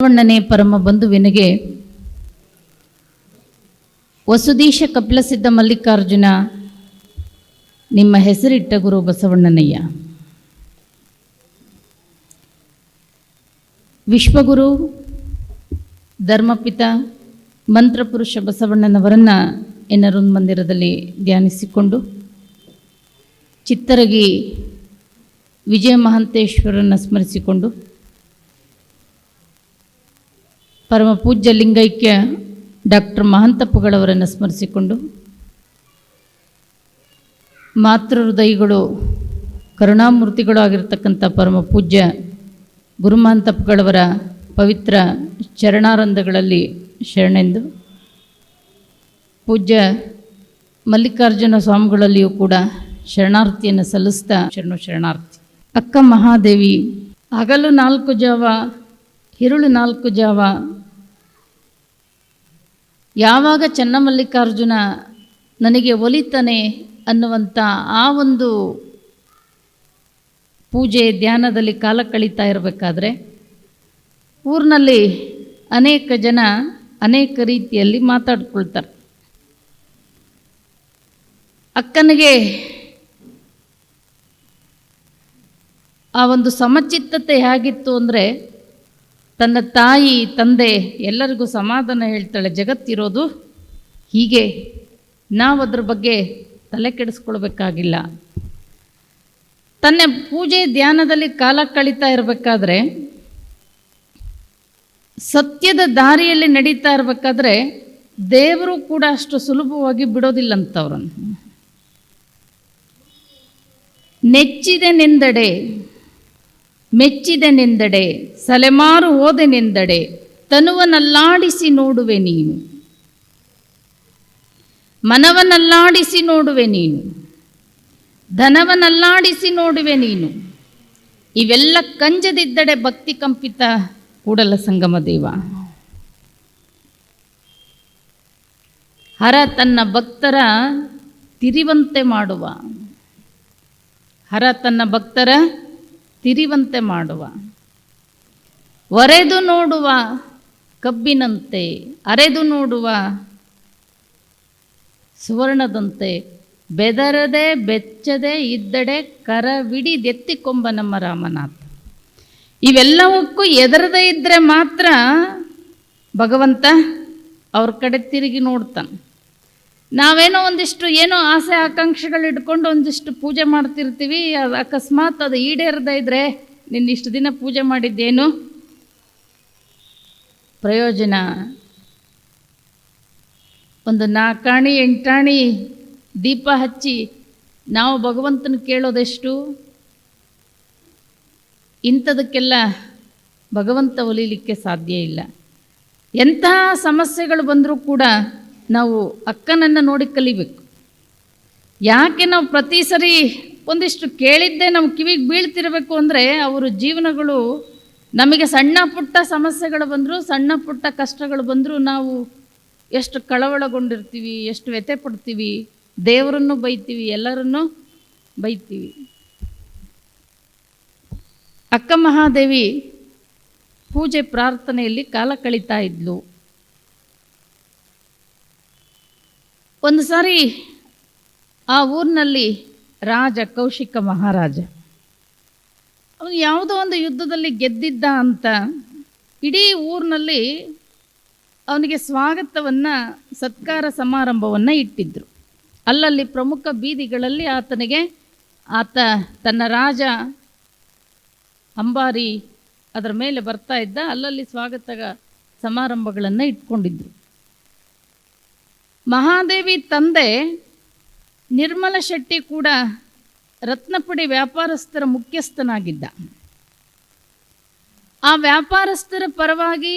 ಬಸವಣ್ಣನೇ ಪರಮ ಬಂಧುವಿನಿಗೆ ವಸುದೀಶ ಕಪಿಲಸಿದ್ಧ ಮಲ್ಲಿಕಾರ್ಜುನ, ನಿಮ್ಮ ಹೆಸರಿಟ್ಟ ಗುರು ಬಸವಣ್ಣನಯ್ಯ. ವಿಶ್ವಗುರು, ಧರ್ಮಪಿತ, ಮಂತ್ರಪುರುಷ ಬಸವಣ್ಣನವರನ್ನು ಎನ್ನರೊಂದು ಮಂದಿರದಲ್ಲಿ ಧ್ಯಾನಿಸಿಕೊಂಡು ಚಿತ್ತರಗಿ ವಿಜಯ ಮಹಂತೇಶ್ವರನ ಸ್ಮರಿಸಿಕೊಂಡು ಪರಮ ಪೂಜ್ಯ ಲಿಂಗೈಕ್ಯ ಡಾಕ್ಟರ್ ಮಹಂತಪ್ಪಗಳವರನ್ನು ಸ್ಮರಿಸಿಕೊಂಡು ಮಾತೃ ಹೃದಯಗಳು, ಕರುಣಾಮೂರ್ತಿಗಳು ಆಗಿರತಕ್ಕಂಥ ಪರಮ ಪೂಜ್ಯ ಗುರುಮಹಂತಪ್ಪಗಳವರ ಪವಿತ್ರ ಚರಣಾರಂಧಗಳಲ್ಲಿ ಶರಣೆಂದು ಪೂಜ್ಯ ಮಲ್ಲಿಕಾರ್ಜುನ ಸ್ವಾಮಿಗಳಲ್ಲಿಯೂ ಕೂಡ ಶರಣಾರ್ಥಿಯನ್ನು ಸಲ್ಲಿಸ್ತಾ ಶರಣು ಶರಣಾರ್ಥಿ. ಅಕ್ಕ ಮಹಾದೇವಿ, ಹಗಲು ನಾಲ್ಕು ಜಾವ ಹಿರುಳು ನಾಲ್ಕು ಜಾವ. ಯಾವಾಗ ಚನ್ನಮಲ್ಲಿಕಾರ್ಜುನ ನನಗೆ ಒಲಿತಾನೆ ಅನ್ನುವಂಥ ಆ ಒಂದು ಪೂಜೆ ಧ್ಯಾನದಲ್ಲಿ ಕಾಲ ಕಳೀತಾ ಇರಬೇಕಾದ್ರೆ ಊರಿನಲ್ಲಿ ಅನೇಕ ಜನ ಅನೇಕ ರೀತಿಯಲ್ಲಿ ಮಾತಾಡ್ಕೊಳ್ತಾರೆ. ಅಕ್ಕನಿಗೆ ಆ ಒಂದು ಸಮಚಿತ್ತತೆ ಹೇಗಿತ್ತು ಅಂದರೆ ತನ್ನ ತಾಯಿ, ತಂದೆ ಎಲ್ಲರಿಗೂ ಸಮಾಧಾನ ಹೇಳ್ತಾಳೆ. ಜಗತ್ತಿರೋದು ಹೀಗೆ. ನಾವು ಅದ್ರ ಬಗ್ಗೆ ತಲೆ ಕೆಡಿಸ್ಕೊಳ್ಬೇಕಾಗಿಲ್ಲ. ತನ್ನ ಪೂಜೆ ಧ್ಯಾನದಲ್ಲಿ ಕಾಲ ಕಳೀತಾ ಇರಬೇಕಾದ್ರೆ, ಸತ್ಯದ ದಾರಿಯಲ್ಲಿ ನಡೀತಾ ಇರಬೇಕಾದ್ರೆ ದೇವರು ಕೂಡ ಅಷ್ಟು ಸುಲಭವಾಗಿ ಬಿಡೋದಿಲ್ಲಂತವ್ರನ್ನು. ನೆಚ್ಚಿದೆನೆಂದಡೆ ಮೆಚ್ಚಿದೆನೆಂದಡೆ, ಸಲೆಮಾರು ಓದೆನೆಂದಡೆ ತನುವನಲ್ಲಾಡಿಸಿ ನೋಡುವೆ ನೀನು. ಮನವನಲ್ಲಾಡಿಸಿ ನೋಡುವೆ ನೀನು. ಧನವನಲ್ಲಾಡಿಸಿ ನೋಡುವೆ ನೀನು. ಇವೆಲ್ಲ ಕಂಜದಿದ್ದಡೆ ಭಕ್ತಿ ಕಂಪಿತ ಕೂಡಲ ಸಂಗಮ ದೇವ. ಹರ ತನ್ನ ಭಕ್ತರ ತಿರಿವಂತೆ ಮಾಡುವ. ಹರ ತನ್ನ ಭಕ್ತರ ತಿರಿವಂತೆ ಮಾಡುವ. ಒರೆದು ನೋಡುವ ಕಬ್ಬಿನಂತೆ, ಅರೆದು ನೋಡುವ ಸುವರ್ಣದಂತೆ, ಬೆದರದೆ ಬೆಚ್ಚದೆ ಇದ್ದಡೆ ಕರವಿಡಿದೆತ್ತಿಕೊಂಬ ನಮ್ಮ ರಾಮನಾಥ. ಇವೆಲ್ಲವಕ್ಕೂ ಎದರದೇ ಇದ್ದರೆ ಮಾತ್ರ ಭಗವಂತ ಅವ್ರ ಕಡೆ ತಿರುಗಿ ನೋಡ್ತಾನೆ. ನಾವೇನೋ ಒಂದಿಷ್ಟು ಏನೋ ಆಸೆ ಆಕಾಂಕ್ಷೆಗಳು ಇಟ್ಕೊಂಡು ಒಂದಿಷ್ಟು ಪೂಜೆ ಮಾಡ್ತಿರ್ತೀವಿ, ಅದು ಅಕಸ್ಮಾತ್ ಅದು ಈಡೇರದೇ ಇದ್ದರೆ ನಿನ್ನ ಇಷ್ಟು ದಿನ ಪೂಜೆ ಮಾಡಿದ್ದೇನು? ಪ್ರಯೋಜನ. ಒಂದು ನಾಲ್ಕಾಣಿ ಎಂಟಾಣಿ ದೀಪ ಹಚ್ಚಿ ನಾವು ಭಗವಂತನ ಕೇಳೋದೆಷ್ಟು? ಇಂಥದಕ್ಕೆಲ್ಲ ಭಗವಂತ ಒಲಿಲಿಕ್ಕೆ ಸಾಧ್ಯ ಇಲ್ಲ. ಎಂತಹ ಸಮಸ್ಯೆಗಳು ಬಂದರೂ ಕೂಡ ನಾವು ಅಕ್ಕನನ್ನು ನೋಡಿ ಕಲಿಬೇಕು. ಯಾಕೆ ನಾವು ಪ್ರತಿ ಸರಿ ಒಂದಿಷ್ಟು ಕೇಳಿದ್ದೇ ನಮ್ಮ ಕಿವಿಗೆ ಬೀಳ್ತಿರಬೇಕು ಅಂದರೆ ಅವರ ಜೀವನಗಳು ನಮಗೆ ಸಣ್ಣ ಪುಟ್ಟ ಸಮಸ್ಯೆಗಳು ಬಂದರೂ, ಸಣ್ಣ ಪುಟ್ಟ ಕಷ್ಟಗಳು ಬಂದರೂ ನಾವು ಎಷ್ಟು ಕಳವಳಗೊಂಡಿರ್ತೀವಿ, ಎಷ್ಟು ವ್ಯಥೆ ಪಡ್ತೀವಿ, ದೇವರನ್ನು ಬೈತೀವಿ, ಎಲ್ಲರನ್ನೂ ಬೈತೀವಿ. ಅಕ್ಕ ಮಹಾದೇವಿ ಪೂಜೆ ಪ್ರಾರ್ಥನೆಯಲ್ಲಿ ಕಾಲ ಕಳೀತಾ ಇದ್ಲು. ಒಂದು ಸಾರಿ ಆ ಊರಿನಲ್ಲಿ ರಾಜ ಕೌಶಿಕ ಮಹಾರಾಜ. ಅವನು ಯಾವುದೋ ಒಂದು ಯುದ್ಧದಲ್ಲಿ ಗೆದ್ದಿದ್ದ ಅಂತ ಇಡೀ ಊರಿನಲ್ಲಿ ಅವನಿಗೆ ಸ್ವಾಗತವನ್ನು, ಸತ್ಕಾರ ಸಮಾರಂಭವನ್ನು ಇಟ್ಟಿದ್ದರು ಅಲ್ಲಲ್ಲಿ ಪ್ರಮುಖ ಬೀದಿಗಳಲ್ಲಿ ಆತನಿಗೆ ಆತ ತನ್ನ ರಾಜ ಅಂಬಾರಿ ಅದರ ಮೇಲೆ ಬರ್ತಾ ಇದ್ದ, ಅಲ್ಲಲ್ಲಿ ಸ್ವಾಗತ ಸಮಾರಂಭಗಳನ್ನು ಇಟ್ಕೊಂಡಿದ್ರು. ಮಹಾದೇವಿ ತಂದೆ ನಿರ್ಮಲ ಶೆಟ್ಟಿ ಕೂಡ ರತ್ನಪುಡಿ ವ್ಯಾಪಾರಸ್ಥರ ಮುಖ್ಯಸ್ಥನಾಗಿದ್ದ. ಆ ವ್ಯಾಪಾರಸ್ಥರ ಪರವಾಗಿ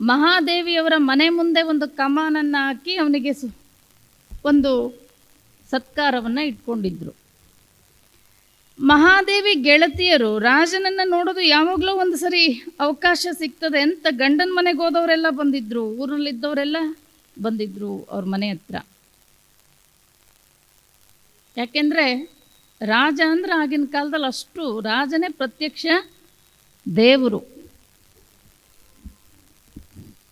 ಮಹಾದೇವಿಯವರ ಮನೆ ಮುಂದೆ ಒಂದು ಕಮಾನನ್ನು ಹಾಕಿ ಅವನಿಗೆ ಸು ಒಂದು ಸತ್ಕಾರವನ್ನು ಇಟ್ಕೊಂಡಿದ್ರು. ಮಹಾದೇವಿ ಗೆಳತಿಯರು, ರಾಜನನ್ನು ನೋಡೋದು ಯಾವಾಗಲೂ ಒಂದು ಸರಿ ಅವಕಾಶ ಸಿಗ್ತದೆ ಅಂತ ಗಂಡನ ಮನೆಗೆ ಹೋದವರೆಲ್ಲ ಬಂದಿದ್ರು, ಊರಲ್ಲಿದ್ದವರೆಲ್ಲ ಬಂದಿದ್ರು ಅವ್ರ ಮನೆ ಹತ್ರ. ಯಾಕೆಂದರೆ ರಾಜ ಅಂದ್ರೆ ಆಗಿನ ಕಾಲದಲ್ಲಿ ಅಷ್ಟು ರಾಜನೇ ಪ್ರತ್ಯಕ್ಷ ದೇವರು.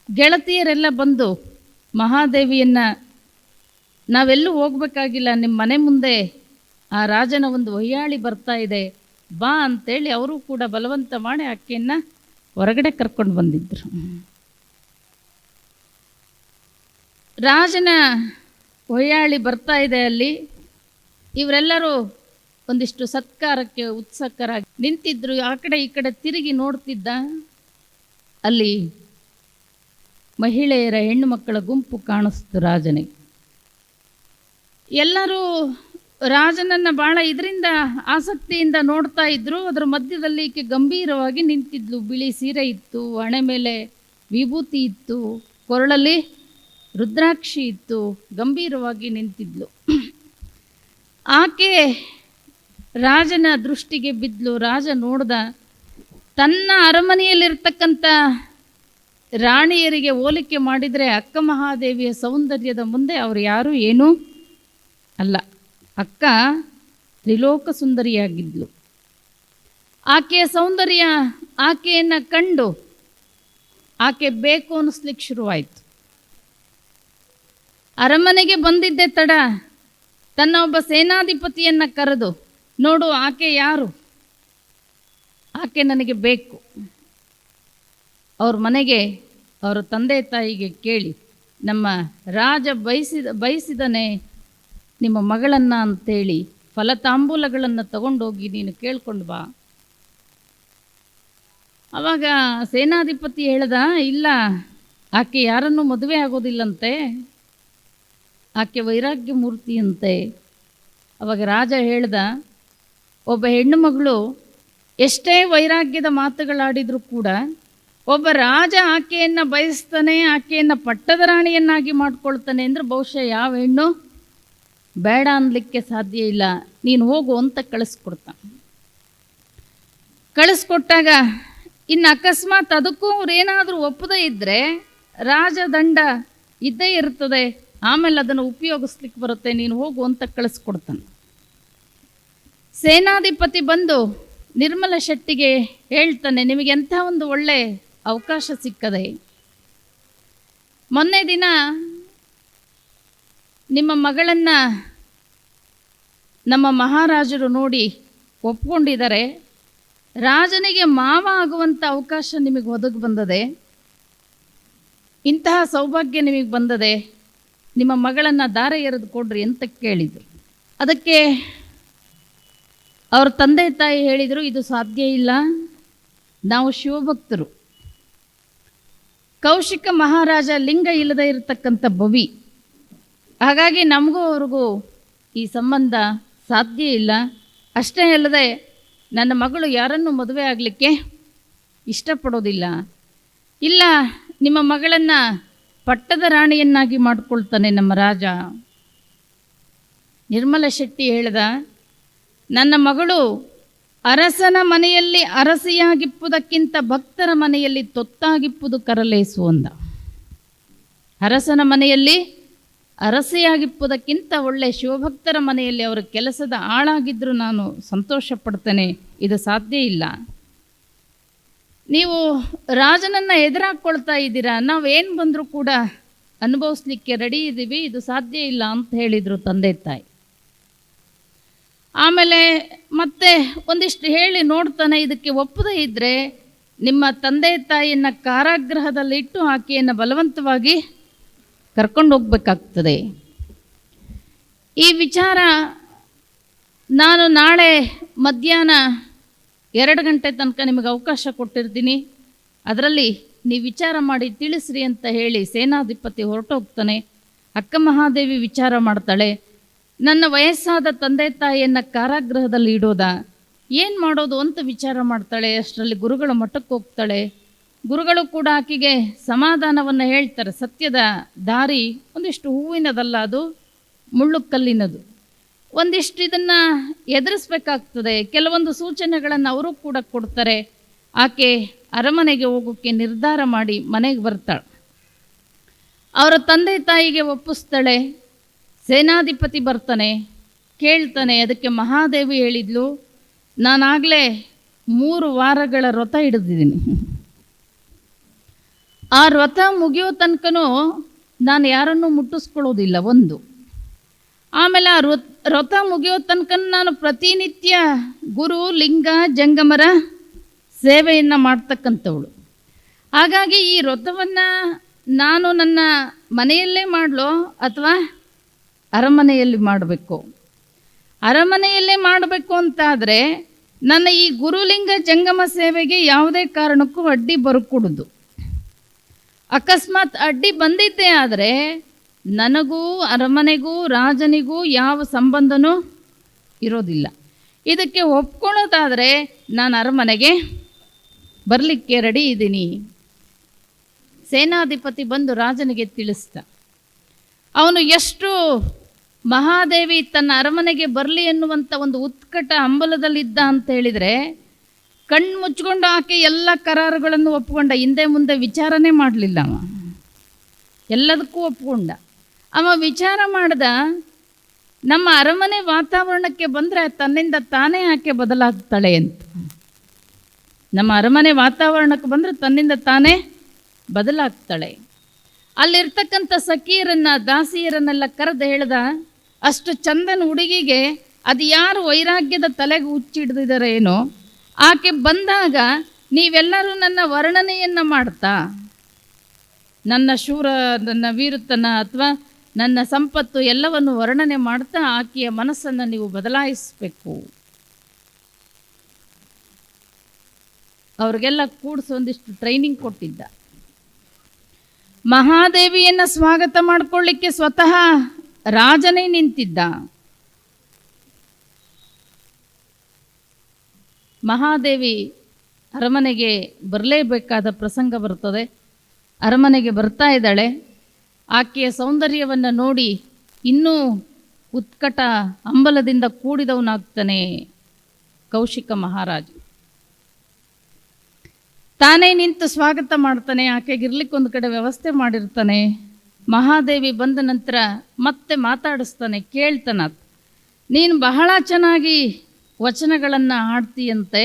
ಗೆಳತಿಯರೆಲ್ಲ ಬಂದು ಮಹಾದೇವಿಯನ್ನು ನಾವೆಲ್ಲೂ ಹೋಗ್ಬೇಕಾಗಿಲ್ಲ ನಿಮ್ಮ ಮನೆ ಮುಂದೆ ಆ ರಾಜನ ಒಂದು ಒಯ್ಯಾಳಿ ಬರ್ತಾ ಇದೆ, ಬಾ ಅಂತೇಳಿ ಅವರು ಕೂಡ ಬಲವಂತ ಮಾಡಿ ಆಕೆಯನ್ನು ಹೊರಗಡೆ ಕರ್ಕೊಂಡು ಬಂದಿದ್ದರು ರಾಜನ ಹೊಯ್ಯಾಳಿ ಬರ್ತಾ ಇದೆ ಅಲ್ಲಿ. ಇವರೆಲ್ಲರೂ ಒಂದಿಷ್ಟು ಸತ್ಕಾರಕ್ಕೆ ಉತ್ಸುಕರಾಗಿ ನಿಂತಿದ್ರು. ಆ ಕಡೆ ಈ ಕಡೆ ತಿರುಗಿ ನೋಡ್ತಿದ್ದ ಅಲ್ಲಿ ಮಹಿಳೆಯರ ಹೆಣ್ಣು ಮಕ್ಕಳ ಗುಂಪು ಕಾಣಿಸ್ತು ರಾಜನಿಗೆ. ಎಲ್ಲರೂ ರಾಜನನ್ನ ಬಹಳ ಇದರಿಂದ ಆಸಕ್ತಿಯಿಂದ ನೋಡ್ತಾ ಇದ್ರು. ಅದರ ಮಧ್ಯದಲ್ಲಿ ಈಕೆ ಗಂಭೀರವಾಗಿ ನಿಂತಿದ್ಲು. ಬಿಳಿ ಸೀರೆ ಇತ್ತು ಹಣೆ ಮೇಲೆ ವಿಭೂತಿ ಇತ್ತು, ಕೊರಳಲ್ಲಿ ರುದ್ರಾಕ್ಷಿ ಇತ್ತು, ಗಂಭೀರವಾಗಿ ನಿಂತಿದ್ಲು. ಆಕೆ ರಾಜನ ದೃಷ್ಟಿಗೆ ಬಿದ್ದಲು ರಾಜ ನೋಡ್ದ, ತನ್ನ ಅರಮನೆಯಲ್ಲಿರ್ತಕ್ಕಂಥ ರಾಣಿಯರಿಗೆ ಹೋಲಿಕೆ ಮಾಡಿದರೆ ಅಕ್ಕ ಮಹಾದೇವಿಯ ಸೌಂದರ್ಯದ ಮುಂದೆ ಅವರು ಯಾರೂ ಏನೂ ಅಲ್ಲ. ಅಕ್ಕ ತ್ರಿಲೋಕ ಸುಂದರಿಯಾಗಿದ್ಲು. ಆಕೆಯ ಸೌಂದರ್ಯ ಆಕೆಯನ್ನು ಕಂಡು ಆಕೆ ಬೇಕು ಅನ್ನಿಸ್ಲಿಕ್ಕೆ ಶುರುವಾಯಿತು. ಅರಮನೆಗೆ ಬಂದಿದ್ದೆ ತಡ. ತನ್ನ ಒಬ್ಬ ಸೇನಾಧಿಪತಿಯನ್ನು ಕರೆದು, ನೋಡು, ಆಕೆ ಯಾರು? ಆಕೆ ನನಗೆ ಬೇಕು. ಅವ್ರ ಮನೆಗೆ ಅವರ ತಂದೆ ತಾಯಿಗೆ ಕೇಳಿ, ನಮ್ಮ ರಾಜ ಬಯಸಿದ, ಬಯಸಿದನೇ ನಿಮ್ಮ ಮಗಳನ್ನು ಅಂತೇಳಿ ಫಲತಾಂಬೂಲಗಳನ್ನು ತಗೊಂಡೋಗಿ ನೀನು ಕೇಳ್ಕೊಂಡು ಬಾ. ಅವಾಗ ಸೇನಾಧಿಪತಿ ಹೇಳ್ದ, ಇಲ್ಲ, ಆಕೆ ಯಾರನ್ನೂ ಮದುವೆ ಆಗೋದಿಲ್ಲಂತೆ. ಆಕೆ ವೈರಾಗ್ಯ ಮೂರ್ತಿಯಂತೆ ಅವಾಗ ರಾಜ ಹೇಳ್ದ, ಒಬ್ಬ ಹೆಣ್ಣು ಮಗಳು ಎಷ್ಟೇ ವೈರಾಗ್ಯದ ಮಾತುಗಳಾಡಿದರೂ ಕೂಡ ಒಬ್ಬ ರಾಜ ಆಕೆಯನ್ನು ಬಯಸ್ತಾನೆ, ಆಕೆಯನ್ನು ಪಟ್ಟದ ರಾಣಿಯನ್ನಾಗಿ ಮಾಡ್ಕೊಳ್ತಾನೆ ಅಂದರೆ ಬಹುಶಃ ಯಾವ ಹೆಣ್ಣು? ಬೇಡ ಅನ್ನಲಿಕ್ಕೆ ಸಾಧ್ಯ ಇಲ್ಲ, ನೀನು ಹೋಗು ಅಂತ ಕಳಿಸ್ಕೊಡ್ತ ಕಳಿಸ್ಕೊಟ್ಟಾಗ ಇನ್ನು ಅಕಸ್ಮಾತ್ ಅದಕ್ಕೂ ಅವ್ರು ಏನಾದರೂ ಒಪ್ಪದೇ ಇದ್ದರೆ ರಾಜದಂಡ ಇದ್ದೇ ಇರ್ತದೆ. ಆಮೇಲೆ ಅದನ್ನು ಉಪಯೋಗಿಸ್ಲಿಕ್ಕೆ ಬರುತ್ತೆ, ನೀನು ಹೋಗು ಅಂತ ಕಳಿಸ್ಕೊಡ್ತಾನೆ. ಸೇನಾಧಿಪತಿ ಬಂದು ನಿರ್ಮಲ ಶೆಟ್ಟಿಗೆ ಹೇಳ್ತಾನೆ, ನಿಮಗೆ ಎಂಥ ಒಂದು ಒಳ್ಳೆ ಅವಕಾಶ ಸಿಕ್ಕದೆ. ಮೊನ್ನೆ ದಿನ ನಿಮ್ಮ ಮಗಳನ್ನು ನಮ್ಮ ಮಹಾರಾಜರು ನೋಡಿ ಒಪ್ಕೊಂಡಿದ್ದಾರೆ. ರಾಜನಿಗೆ ಮಾವ ಆಗುವಂಥ ಅವಕಾಶ ನಿಮಗೆ ಒದಗಿ ಬಂದದೆ. ಇಂತಹ ಸೌಭಾಗ್ಯ ನಿಮಗೆ ಬಂದದೆ. ನಿಮ್ಮ ಮಗಳನ್ನು ದಾರ ಎರೆದು ಕೊಡ್ರಿ ಅಂತ ಕೇಳಿದರು. ಅದಕ್ಕೆ ಅವ್ರ ತಂದೆ ತಾಯಿ ಹೇಳಿದರು, ಇದು ಸಾಧ್ಯ ಇಲ್ಲ, ನಾವು ಶಿವಭಕ್ತರು. ಕೌಶಿಕ ಮಹಾರಾಜ ಲಿಂಗ ಇಲ್ಲದೆ ಇರತಕ್ಕಂಥ ಭವಿ. ಹಾಗಾಗಿ ನಮಗೂ ಅವ್ರಿಗೂ ಈ ಸಂಬಂಧ ಸಾಧ್ಯ ಇಲ್ಲ. ಅಷ್ಟೇ ಅಲ್ಲದೆ ನನ್ನ ಮಗಳು ಯಾರನ್ನು ಮದುವೆ ಆಗಲಿಕ್ಕೆ ಇಷ್ಟಪಡೋದಿಲ್ಲ. ಇಲ್ಲ, ನಿಮ್ಮ ಮಗಳನ್ನು ಪಟ್ಟದ ರಾಣಿಯನ್ನಾಗಿ ಮಾಡಿಕೊಳ್ತಾನೆ ನಮ್ಮ ರಾಜ. ನಿರ್ಮಲ ಶೆಟ್ಟಿ ಹೇಳ್ದ, ನನ್ನ ಮಗಳು ಅರಸನ ಮನೆಯಲ್ಲಿ ಅರಸಿಯಾಗಿಪ್ಪುದಕ್ಕಿಂತ ಭಕ್ತರ ಮನೆಯಲ್ಲಿ ತೊತ್ತಾಗಿಪ್ಪುದು ಕರಲೇಸು ಅಂದ. ಅರಸನ ಮನೆಯಲ್ಲಿ ಅರಸಿಯಾಗಿಪ್ಪುದಕ್ಕಿಂತ ಒಳ್ಳೆ ಶಿವಭಕ್ತರ ಮನೆಯಲ್ಲಿ ಅವರ ಕೆಲಸದ ಆಳಾಗಿದ್ದರೂ ನಾನು ಸಂತೋಷ ಪಡ್ತೇನೆ ಇದು ಸಾಧ್ಯ ಇಲ್ಲ. ನೀವು ರಾಜನನ್ನು ಎದುರಾಕೊಳ್ತಾ ಇದ್ದೀರಾ? ನಾವೇನು ಬಂದರೂ ಕೂಡ ಅನುಭವಿಸ್ಲಿಕ್ಕೆ ರೆಡಿ ಇದ್ದೀವಿ ಇದು ಸಾಧ್ಯ ಇಲ್ಲ ಅಂತ ಹೇಳಿದರು ತಂದೆ ತಾಯಿ. ಆಮೇಲೆ ಮತ್ತೆ ಒಂದಿಷ್ಟು ಹೇಳಿ ನೋಡ್ತಾನೆ, ಇದಕ್ಕೆ ಒಪ್ಪದೇ ಇದ್ದರೆ ನಿಮ್ಮ ತಂದೆ ತಾಯಿಯನ್ನು ಕಾರಾಗೃಹದಲ್ಲಿಟ್ಟು ಆಕೆಯನ್ನು ಬಲವಂತವಾಗಿ ಕರ್ಕೊಂಡು ಹೋಗ್ಬೇಕಾಗ್ತದೆ. ಈ ವಿಚಾರ ನಾನು ನಾಳೆ ಮಧ್ಯಾಹ್ನ ಎರಡು ಗಂಟೆ ತನಕ ನಿಮಗೆ ಅವಕಾಶ ಕೊಟ್ಟಿರ್ತೀನಿ. ಅದರಲ್ಲಿ ನೀವು ವಿಚಾರ ಮಾಡಿ ತಿಳಿಸ್ರಿ ಅಂತ ಹೇಳಿ ಸೇನಾಧಿಪತಿ ಹೊರಟೋಗ್ತಾನೆ. ಅಕ್ಕ ಮಹಾದೇವಿ ವಿಚಾರ ಮಾಡ್ತಾಳೆ. ನನ್ನ ವಯಸ್ಸಾದ ತಂದೆ ತಾಯಿಯನ್ನು ಕಾರಾಗೃಹದಲ್ಲಿ ಇಡೋದ? ಏನು ಮಾಡೋದು ಅಂತ ವಿಚಾರ ಮಾಡ್ತಾಳೆ. ಅಷ್ಟರಲ್ಲಿ ಗುರುಗಳ ಮಠಕ್ಕೆ ಹೋಗ್ತಾಳೆ. ಗುರುಗಳು ಕೂಡ ಆಕೆಗೆ ಸಮಾಧಾನವನ್ನು ಹೇಳ್ತಾರೆ. ಸತ್ಯದ ದಾರಿ ಒಂದಿಷ್ಟು ಹೂವಿನದಲ್ಲ ಅದು? ಮುಳ್ಳು ಕಲ್ಲಿನದು ಒಂದಿಷ್ಟು ಇದನ್ನ ಎದುರಿಸ್ಬೇಕಾಗ್ತದೆ. ಕೆಲವೊಂದು ಸೂಚನೆಗಳನ್ನು ಅವರು ಕೂಡ ಕೊಡ್ತಾರೆ. ಆಕೆ ಅರಮನೆಗೆ ಹೋಗೋಕ್ಕೆ ನಿರ್ಧಾರ ಮಾಡಿ ಮನೆಗೆ ಬರ್ತಾಳೆ. ಅವರ ತಂದೆ ತಾಯಿಗೆ ಒಪ್ಪಿಸ್ತಾಳೆ. ಸೇನಾಧಿಪತಿ ಬರ್ತಾನೆ, ಕೇಳ್ತಾನೆ, ಅದಕ್ಕೆ ಮಹಾದೇವಿ ಹೇಳಿದ್ಲು, ನಾನಾಗಲೇ ಮೂರು ವಾರಗಳ ವ್ರತ ಹಿಡಿದಿದ್ದೀನಿ. ಆ ವ್ರತ ಮುಗಿಯೋ ತನಕನೂ ನಾನು ಯಾರನ್ನೂ ಮುಟ್ಟಿಸ್ಕೊಳ್ಳೋದಿಲ್ಲ, ಒಂದು. ಆಮೇಲೆ ಆ ವ್ರತ ವ್ರತ ಮುಗಿಯೋ ತನಕ ನಾನು ಪ್ರತಿನಿತ್ಯ ಗುರು, ಲಿಂಗ, ಜಂಗಮರ ಸೇವೆಯನ್ನು ಮಾಡ್ತಕ್ಕಂಥವಳು. ಹಾಗಾಗಿ ಈ ವ್ರತವನ್ನು ನಾನು ನನ್ನ ಮನೆಯಲ್ಲೇ ಮಾಡಲೋ ಅಥವಾ ಅರಮನೆಯಲ್ಲಿ ಮಾಡಬೇಕು? ಅರಮನೆಯಲ್ಲೇ ಮಾಡಬೇಕು ಅಂತಾದರೆ ನನ್ನ ಈ ಗುರುಲಿಂಗ ಜಂಗಮ ಸೇವೆಗೆ ಯಾವುದೇ ಕಾರಣಕ್ಕೂ ಅಡ್ಡಿ ಬರಕೂಡದು. ಅಕಸ್ಮಾತ್ ಅಡ್ಡಿ ಬಂದಿದ್ದೇ ಆದರೆ ನನಗೂ, ಅರಮನೆಗೂ, ರಾಜನಿಗೂ ಯಾವ ಸಂಬಂಧನೂ ಇರೋದಿಲ್ಲ. ಇದಕ್ಕೆ ಒಪ್ಕೊಳ್ಳೋದಾದರೆ ನಾನು ಅರಮನೆಗೆ ಬರಲಿಕ್ಕೆ ರೆಡಿ ಇದ್ದೀನಿ. ಸೇನಾಧಿಪತಿ ಬಂದು ರಾಜನಿಗೆ ತಿಳಿಸ್ದ. ಅವನು ಎಷ್ಟು ಮಹಾದೇವಿ ತನ್ನ ಅರಮನೆಗೆ ಬರಲಿ ಎನ್ನುವಂಥ ಒಂದು ಉತ್ಕಟ ಅಂಬಲದಲ್ಲಿದ್ದ ಅಂತ ಹೇಳಿದರೆ ಕಣ್ಣು ಮುಚ್ಕೊಂಡು ಆಕೆ ಎಲ್ಲ ಕರಾರುಗಳನ್ನು ಒಪ್ಕೊಂಡ, ಹಿಂದೆ ಮುಂದೆ ವಿಚಾರನೇ ಮಾಡಲಿಲ್ಲ ಅವ. ಎಲ್ಲದಕ್ಕೂ ಒಪ್ಕೊಂಡ. ಅವ ವಿಚಾರ ಮಾಡ್ದ, ನಮ್ಮ ಅರಮನೆ ವಾತಾವರಣಕ್ಕೆ ಬಂದರೆ ತನ್ನಿಂದ ತಾನೇ ಆಕೆ ಬದಲಾಗ್ತಾಳೆ ಅಂತ. ನಮ್ಮ ಅರಮನೆ ವಾತಾವರಣಕ್ಕೆ ಬಂದರೆ ತನ್ನಿಂದ ತಾನೇ ಬದಲಾಗ್ತಾಳೆ. ಅಲ್ಲಿರ್ತಕ್ಕಂಥ ಸಖಿಯರನ್ನ, ದಾಸಿಯರನ್ನೆಲ್ಲ ಕರೆದು ಹೇಳ್ದ, ಅಷ್ಟು ಚಂದನ ಹುಡುಗಿಗೆ ಅದು ಯಾರು ವೈರಾಗ್ಯದ ತಲೆಗೆ ಹುಚ್ಚಿಡ್ದಿದ್ದಾರೆ ಏನೋ ಆಕೆ ಬಂದಾಗ ನೀವೆಲ್ಲರೂ ನನ್ನ ವರ್ಣನೆಯನ್ನು ಮಾಡ್ತಾ, ನನ್ನ ಶೂರ, ನನ್ನ ವೀರತನ ಅಥವಾ ನನ್ನ ಸಂಪತ್ತು ಎಲ್ಲವನ್ನು ವರ್ಣನೆ ಮಾಡ್ತಾ ಆಕೆಯ ಮನಸ್ಸನ್ನು ನೀವು ಬದಲಾಯಿಸಬೇಕು. ಅವ್ರಿಗೆಲ್ಲ ಕೂಡಿಸಿ ಒಂದಿಷ್ಟು ಟ್ರೈನಿಂಗ್ ಕೊಟ್ಟಿದ್ದ. ಮಹಾದೇವಿಯನ್ನು ಸ್ವಾಗತ ಮಾಡಿಕೊಳ್ಳಿಕ್ಕೆ ಸ್ವತಃ ರಾಜನೇ ನಿಂತಿದ್ದ. ಮಹಾದೇವಿ ಅರಮನೆಗೆ ಬರಲೇಬೇಕಾದ ಪ್ರಸಂಗ ಬರ್ತದೆ. ಅರಮನೆಗೆ ಬರ್ತಾ ಇದ್ದಾಳೆ. ಆಕೆಯ ಸೌಂದರ್ಯವನ್ನು ನೋಡಿ ಇನ್ನೂ ಉತ್ಕಟ ಅಂಬಲದಿಂದ ಕೂಡಿದವನಾಗ್ತಾನೆ ಕೌಶಿಕ ಮಹಾರಾಜ. ತಾನೇ ನಿಂತು ಸ್ವಾಗತ ಮಾಡ್ತಾನೆ, ಆಕೆಗೆ ಇರ್ಲಿಕ್ಕೆ ಒಂದು ಕಡೆ ವ್ಯವಸ್ಥೆ ಮಾಡಿರ್ತಾನೆ. ಮಹಾದೇವಿ ಬಂದ ನಂತರ ಮತ್ತೆ ಮಾತಾಡಿಸ್ತಾನೆ, ಕೇಳ್ತಾನ, ನೀನು ಬಹಳ ಚೆನ್ನಾಗಿ ವಚನಗಳನ್ನು ಹಾಡ್ತೀಯಂತೆ,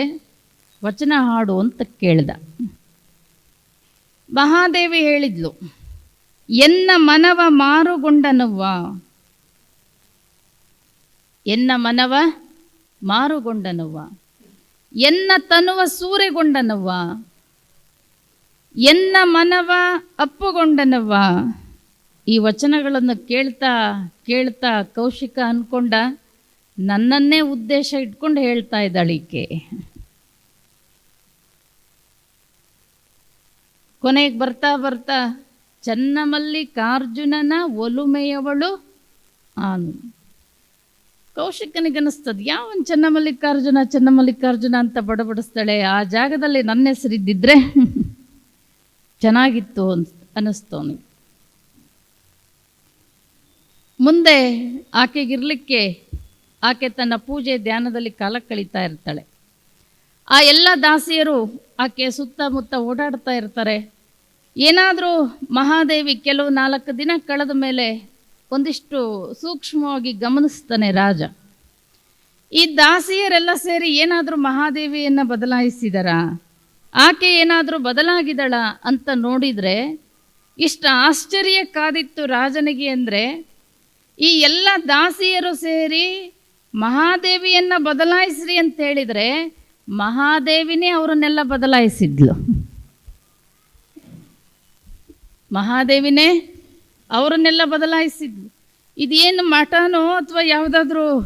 ವಚನ ಹಾಡು ಅಂತ ಕೇಳ್ದ. ಮಹಾದೇವಿ ಹೇಳಿದ್ಲು ಎನ್ನ ಮನವ ಮಾರುಗೊಂಡನವ್ವ? ಎನ್ನ ಮನವ ಮಾರುಗೊಂಡನವ್ವ? ಎನ್ನ ತನುವ ಸೂರೆಗೊಂಡನವ್ವ? ಎನ್ನ ಮನವ ಅಪ್ಪುಗೊಂಡನವ್ವ? ಈ ವಚನಗಳನ್ನು ಕೇಳ್ತಾ ಕೇಳ್ತಾ ಕೌಶಿಕ ಅಂದ್ಕೊಂಡ ನನ್ನನ್ನೇ ಉದ್ದೇಶ ಇಟ್ಕೊಂಡು ಹೇಳ್ತಾ ಇದ್ದಾಳಿಕೆ ಕೊನೆಗೆ ಬರ್ತಾ ಬರ್ತಾ ಚನ್ನಮಲ್ಲಿಕಾರ್ಜುನನ ಒಲುಮೆಯವಳು ಆನು. ಕೌಶಿಕನಿಗನ್ನಿಸ್ತದೆ ಯಾವನ್ ಚನ್ನಮಲ್ಲಿಕಾರ್ಜುನ ಚನ್ನಮಲ್ಲಿಕಾರ್ಜುನ ಅಂತ ಬಡಬಡಿಸ್ತಾಳೆ? ಆ ಜಾಗದಲ್ಲಿ ನನ್ನ ಹೆಸರಿದ್ದಿದ್ರೆ ಚೆನ್ನಾಗಿತ್ತು ಅನ್ಸ್ ಅನ್ನಿಸ್ತವನು ಮುಂದೆ ಆಕೆಗಿರ್ಲಿಕ್ಕೆ ಆಕೆ ತನ್ನ ಪೂಜೆ ಧ್ಯಾನದಲ್ಲಿ ಕಾಲ ಕಳೀತಾ ಇರ್ತಾಳೆ. ಆ ಎಲ್ಲ ದಾಸಿಯರು ಆಕೆ ಸುತ್ತಮುತ್ತ ಓಡಾಡ್ತಾ ಇರ್ತಾರೆ. ಏನಾದರೂ ಮಹಾದೇವಿ ಕೆಲವು ನಾಲ್ಕು ದಿನ ಕಳೆದ ಮೇಲೆ ಒಂದಿಷ್ಟು ಸೂಕ್ಷ್ಮವಾಗಿ ಗಮನಿಸ್ತಾನೆ ರಾಜ. ಈ ದಾಸಿಯರೆಲ್ಲ ಸೇರಿ ಏನಾದರೂ ಮಹಾದೇವಿಯನ್ನು ಬದಲಾಯಿಸಿದಾರ? ಆಕೆ ಏನಾದರೂ ಬದಲಾಗಿದಳ ಅಂತ ನೋಡಿದರೆ ಇಷ್ಟು ಆಶ್ಚರ್ಯ ಕಾದಿತ್ತು ರಾಜನಿಗೆ ಅಂದರೆ ಈ ಎಲ್ಲ ದಾಸಿಯರು ಸೇರಿ ಮಹಾದೇವಿಯನ್ನು ಬದಲಾಯಿಸ್ರಿ ಅಂತ ಹೇಳಿದರೆ ಮಹಾದೇವಿನೇ ಅವರನ್ನೆಲ್ಲ ಬದಲಾಯಿಸಿದ್ಲು. ಮಹಾದೇವಿನೇ, ಅವರನ್ನೆಲ್ಲ ಬದಲಾಯಿಸಿದ್ವಿ. ಇದೇನು ಮಠನೋ ಅಥವಾ ಯಾವುದಾದ್ರೂ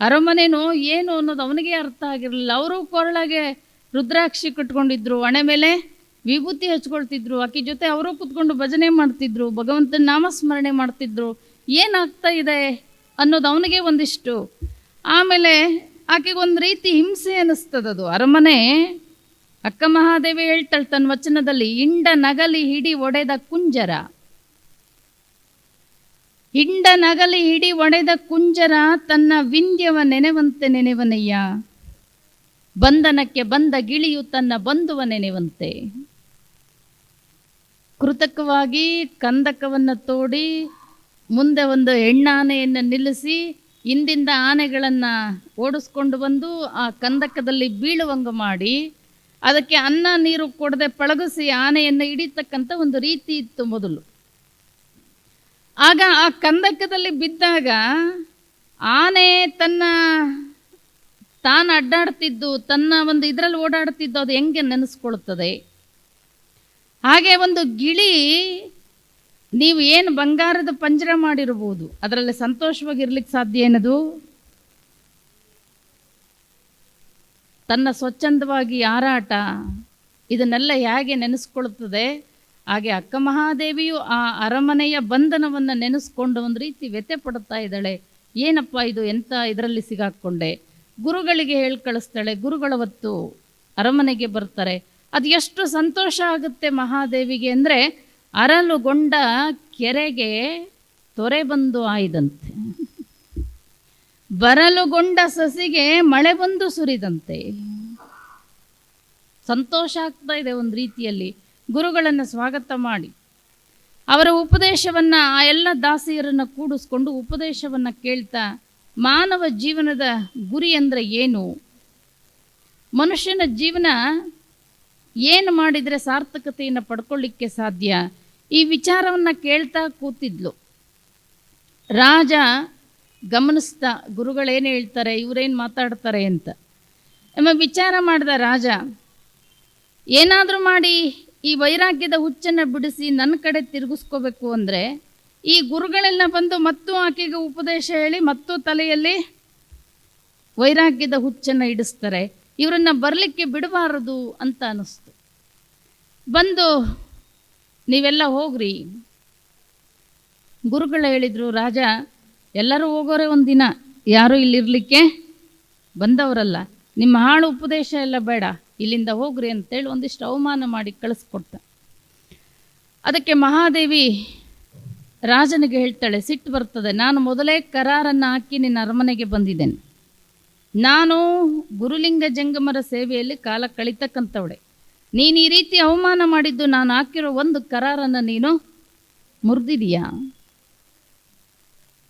ಅರಮನೆನೋ ಏನು ಅನ್ನೋದು ಅವನಿಗೆ ಅರ್ಥ ಆಗಿರಲಿಲ್ಲ. ಅವರು ಕೊರಳಾಗೆ ರುದ್ರಾಕ್ಷಿ ಕಟ್ಕೊಂಡಿದ್ರು, ಹಣೆ ಮೇಲೆ ವಿಭೂತಿ ಹಚ್ಕೊಳ್ತಿದ್ರು, ಆಕೆ ಜೊತೆ ಅವರು ಕೂತ್ಕೊಂಡು ಭಜನೆ ಮಾಡ್ತಿದ್ರು, ಭಗವಂತನ ನಾಮಸ್ಮರಣೆ ಮಾಡ್ತಿದ್ರು. ಏನಾಗ್ತಾ ಇದೆ ಅನ್ನೋದು ಅವನಿಗೆ ಒಂದಿಷ್ಟು. ಆಮೇಲೆ ಆಕೆಗೊಂದು ರೀತಿ ಹಿಂಸೆ ಅನ್ನಿಸ್ತದದು. ಅರಮನೆ ಅಕ್ಕ ಮಹಾದೇವಿ ಹೇಳ್ತಾಳೆ, ತನ್ನ ವಚನದಲ್ಲಿ ಇಂಡ ನಗಲಿ ಹಿಡಿ ಒಡೆದ ಕುಂಜರ. ಹಿಂಡ ನಗಲಿ ಹಿಡಿ ಒಡೆದ ಕುಂಜರ, ತನ್ನ ವಿಂಧ್ಯವ ನೆನೆವಂತೆ ನೆನೆವನಯ್ಯ. ಬಂಧನಕ್ಕೆ ಬಂದ ಗಿಳಿಯು ತನ್ನ ಬಂಧುವ ನೆನೆವಂತೆ. ಕೃತಕವಾಗಿ ಕಂದಕವನ್ನು ತೋಡಿ, ಮುಂದೆ ಒಂದು ಹೆಣ್ಣಾನೆಯನ್ನು ನಿಲ್ಲಿಸಿ ಹಿಂದಿಂದ ಆನೆಗಳನ್ನು ಓಡಿಸ್ಕೊಂಡು ಬಂದು ಆ ಕಂದಕದಲ್ಲಿ ಬೀಳುವಂಗ ಮಾಡಿ ಅದಕ್ಕೆ ಅನ್ನ ನೀರು ಕೊಡದೆ ಪಳಗಿಸಿ ಆನೆಯನ್ನು ಹಿಡಿತಕ್ಕಂಥ ಒಂದು ರೀತಿ ಇತ್ತು ಮೊದಲು. ಆಗ ಆ ಕಂದಕದಲ್ಲಿ ಬಿದ್ದಾಗ ಆನೆ ತನ್ನ ತಾನು ಅಡ್ಡಾಡ್ತಿದ್ದು, ತನ್ನ ಒಂದು ಇದರಲ್ಲಿ ಓಡಾಡ್ತಿದ್ದು ಅದು ಹೆಂಗೆ ನೆನೆಸ್ಕೊಳ್ತದೆ? ಹಾಗೆ ಒಂದು ಗಿಳಿ ನೀವು ಏನು ಬಂಗಾರದ ಪಂಜರ ಮಾಡಿರ್ಬೋದು, ಅದರಲ್ಲಿ ಸಂತೋಷವಾಗಿರ್ಲಿಕ್ಕೆ ಸಾಧ್ಯ ಏನದು? ತನ್ನ ಸ್ವಚ್ಛಂದವಾಗಿ ಹಾರಾಟ ಇದನ್ನೆಲ್ಲ ಹೇಗೆ ನೆನೆಸ್ಕೊಳ್ತದೆ, ಹಾಗೆ ಅಕ್ಕ ಮಹಾದೇವಿಯು ಆ ಅರಮನೆಯ ಬಂಧನವನ್ನು ನೆನೆಸ್ಕೊಂಡು ಒಂದು ರೀತಿ ವ್ಯಥೆ ಪಡುತ್ತಾ ಇದ್ದಾಳೆ. ಏನಪ್ಪ ಇದು? ಎಂಥ ಇದರಲ್ಲಿ ಸಿಗಾಕ್ಕೊಂಡೆ? ಗುರುಗಳಿಗೆ ಹೇಳಿ ಕಳಿಸ್ತಾಳೆ ಗುರುಗಳವತ್ತು ಅರಮನೆಗೆ ಬರ್ತಾರೆ. ಅದು ಎಷ್ಟು ಸಂತೋಷ ಆಗುತ್ತೆ ಮಹಾದೇವಿಗೆ ಅಂದರೆ ಅರಲುಗೊಂಡ ಕೆರೆಗೆ ತೊರೆ ಬಂದು ಆಯ್ದಂತೆ. ಬರಲುಗೊಂಡ ಸಸಿಗೆ ಮಳೆ ಬಂದು ಸುರಿದಂತೆ. ಸಂತೋಷ ಆಗ್ತಾ ಇದೆ ಒಂದು ರೀತಿಯಲ್ಲಿ ಗುರುಗಳನ್ನು ಸ್ವಾಗತ ಮಾಡಿ. ಅವರ ಉಪದೇಶವನ್ನು ಆ ಎಲ್ಲ ದಾಸಿಯರನ್ನು ಕೂಡಿಸ್ಕೊಂಡು ಉಪದೇಶವನ್ನು ಕೇಳ್ತಾ ಮಾನವ ಜೀವನದ ಗುರಿ ಅಂದರೆ ಏನು? ಮನುಷ್ಯನ ಜೀವನ ಏನು ಮಾಡಿದರೆ ಸಾರ್ಥಕತೆಯನ್ನು ಪಡ್ಕೊಳ್ಳಿಕ್ಕೆ ಸಾಧ್ಯ? ಈ ವಿಚಾರವನ್ನು ಕೇಳ್ತಾ ಕೂತಿದ್ಲು. ರಾಜ ಗಮನಿಸ್ತಾ ಗುರುಗಳೇನು ಹೇಳ್ತಾರೆ, ಇವರೇನು ಮಾತಾಡ್ತಾರೆ ಅಂತ. ನಮ್ಮ ವಿಚಾರ ಮಾಡಿದ ರಾಜ, ಏನಾದರೂ ಮಾಡಿ ಈ ವೈರಾಗ್ಯದ ಹುಚ್ಚನ್ನು ಬಿಡಿಸಿ ನನ್ನ ಕಡೆ ತಿರುಗಿಸ್ಕೋಬೇಕು ಅಂದರೆ, ಈ ಗುರುಗಳೆಲ್ಲ ಬಂದು ಮತ್ತು ಆಕೆಗೆ ಉಪದೇಶ ಹೇಳಿ ಮತ್ತು ತಲೆಯಲ್ಲಿ ವೈರಾಗ್ಯದ ಹುಚ್ಚನ್ನು ಇಡಿಸ್ತಾರೆ, ಇವರನ್ನು ಬರಲಿಕ್ಕೆ ಬಿಡಬಾರದು ಅಂತ ಅನ್ನಿಸ್ತು ಬಂದು ನೀವೆಲ್ಲ ಹೋಗ್ರಿ. ಗುರುಗಳು ಹೇಳಿದರು, ರಾಜ ಎಲ್ಲರೂ ಹೋಗೋರೆ ಒಂದಿನ ಯಾರೂ ಇಲ್ಲಿರಲಿಕ್ಕೆ ಬಂದವರಲ್ಲ. ನಿಮ್ಮ ಹಾಳು ಉಪದೇಶ ಎಲ್ಲ ಬೇಡ. ಇಲ್ಲಿಂದ ಹೋಗ್ರಿ ಅಂತೇಳಿ ಒಂದಿಷ್ಟು ಅವಮಾನ ಮಾಡಿ ಕಳಿಸ್ಕೊಡ್ತ ಅದಕ್ಕೆ ಮಹಾದೇವಿ ರಾಜನಿಗೆ ಹೇಳ್ತಾಳೆ, ಸಿಟ್ಟು ಬರ್ತದೆ. ನಾನು ಮೊದಲೇ ಕರಾರನ್ನು ಹಾಕಿ ನಿನ್ನ ಅರಮನೆಗೆ ಬಂದಿದ್ದೇನೆ. ನಾನು ಗುರುಲಿಂಗ ಜಂಗಮರ ಸೇವೆಯಲ್ಲಿ ಕಾಲ ಕಳಿತಕ್ಕಂಥವಳೆ. ನೀನು ಈ ರೀತಿ ಅವಮಾನ ಮಾಡಿದ್ದು, ನಾನು ಹಾಕಿರೋ ಒಂದು ಕರಾರನ್ನು ನೀನು ಮುರಿದಿದೀಯಾ?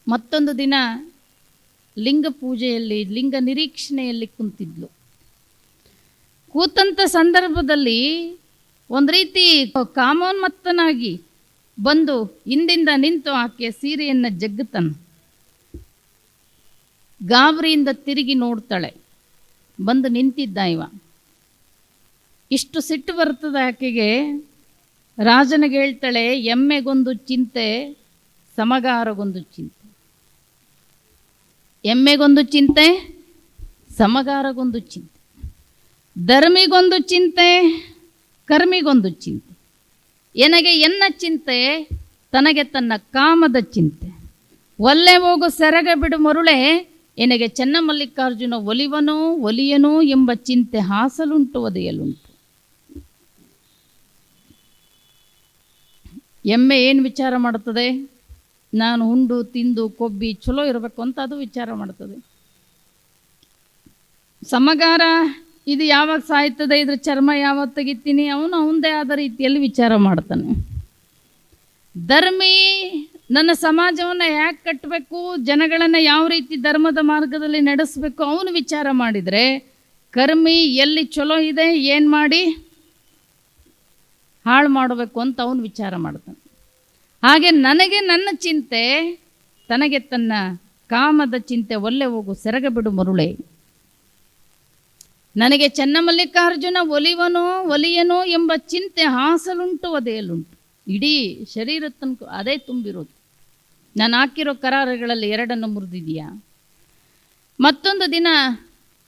ಮತ್ತೊಂದು ದಿನ ಲಿಂಗ ಪೂಜೆಯಲ್ಲಿ, ಲಿಂಗ ನಿರೀಕ್ಷಣೆಯಲ್ಲಿ ಕುಂತಿದ್ಲು. ಕೂತಂಥ ಸಂದರ್ಭದಲ್ಲಿ ಒಂದು ರೀತಿ ಕಾಮೋನ್ಮತ್ತನಾಗಿ ಬಂದು ಹಿಂದಿಂದ ನಿಂತು ಆಕೆಯ ಸೀರೆಯನ್ನು ಜಗ್ಗುತ್ತಾನೆ. ಗಾಬರಿಯಿಂದ ತಿರುಗಿ ನೋಡ್ತಾಳೆ. ಬಂದು ನಿಂತಿದ್ದ ಇವ. ಇಷ್ಟು ಸಿಟ್ಟು ಬರ್ತದೆ ಆಕೆಗೆ? ರಾಜನಿಗೆ ಹೇಳ್ತಾಳೆ, ಎಮ್ಮೆಗೊಂದು ಚಿಂತೆ, ಸಮಗಾರಗೊಂದು ಚಿಂತೆ. ಎಮ್ಮೆಗೊಂದು ಚಿಂತೆ, ಸಮಗಾರಗೊಂದು ಚಿಂತೆ. ಧರ್ಮಿಗೊಂದು ಚಿಂತೆ, ಕರ್ಮಿಗೊಂದು ಚಿಂತೆ. ಎನಗೆ ಎನ್ನ ಚಿಂತೆ, ತನಗೆ ತನ್ನ ಕಾಮದ ಚಿಂತೆ. ಒಲ್ಲೆ ಹೋಗು ಸೆರಗ ಬಿಡು ಮರುಳೆ, ಎನಗೆ ಚನ್ನಮಲ್ಲಿಕಾರ್ಜುನ ಒಲಿವನೋ, ಒಲಿಯನೋ ಎಂಬ ಚಿಂತೆ ಹಾಸಲುಂಟು ಒದೆಯಲುಂಟು. ಎಮ್ಮೆ ಏನು ವಿಚಾರ ಮಾಡುತ್ತದೆ? ನಾನು ಉಂಡು, ತಿಂದು, ಕೊಬ್ಬಿ ಚಲೋ ಇರಬೇಕು ಅಂತ ಅದು ವಿಚಾರ ಮಾಡ್ತದೆ. ಸಮಗಾರ, ಇದು ಯಾವಾಗ ಸಾಯ್ತದೆ, ಇದ್ರ ಚರ್ಮ ಯಾವಾಗ ತೆಗಿತೀನಿ, ಅವನು ಅವನದೇ ಆದ ರೀತಿಯಲ್ಲಿ ವಿಚಾರ ಮಾಡ್ತಾನೆ. ಧರ್ಮಿ, ನನ್ನ ಸಮಾಜವನ್ನು ಯಾಕೆ ಕಟ್ಟಬೇಕು ಜನಗಳನ್ನು ಯಾವ ರೀತಿ ಧರ್ಮದ ಮಾರ್ಗದಲ್ಲಿ ನಡೆಸಬೇಕು, ಅವನು ವಿಚಾರ ಮಾಡಿದರೆ, ಕರ್ಮಿ ಎಲ್ಲಿ ಚಲೋ ಇದೆ, ಏನು ಮಾಡಿ, ಹಾಳು ಮಾಡಬೇಕು ಅಂತ ಅವನು ವಿಚಾರ ಮಾಡ್ತಾನೆ. ಹಾಗೆ ನನಗೆ ನನ್ನ ಚಿಂತೆ, ತನಗೆ ತನ್ನ ಕಾಮದ ಚಿಂತೆ ಒಲ್ಲೆ ಹೋಗು ಸೆರಗ ಬಿಡು ಮರುಳೆ. ನನಗೆ ಚೆನ್ನಮಲ್ಲಿಕಾರ್ಜುನ ಒಲಿವನೋ ಒಲಿಯನೋ ಎಂಬ ಚಿಂತೆ ಹಾಸಲುಂಟು, ಒದೆಯಲುಂಟು. ಇಡೀ ಶರೀರ ತನಕ ಅದೇ ತುಂಬಿರೋದು. ನಾನು ಹಾಕಿರೋ ಕರಾರುಗಳಲ್ಲಿ ಎರಡನ್ನು ಮುರಿದಿದೆಯಾ? ಮತ್ತೊಂದು ದಿನ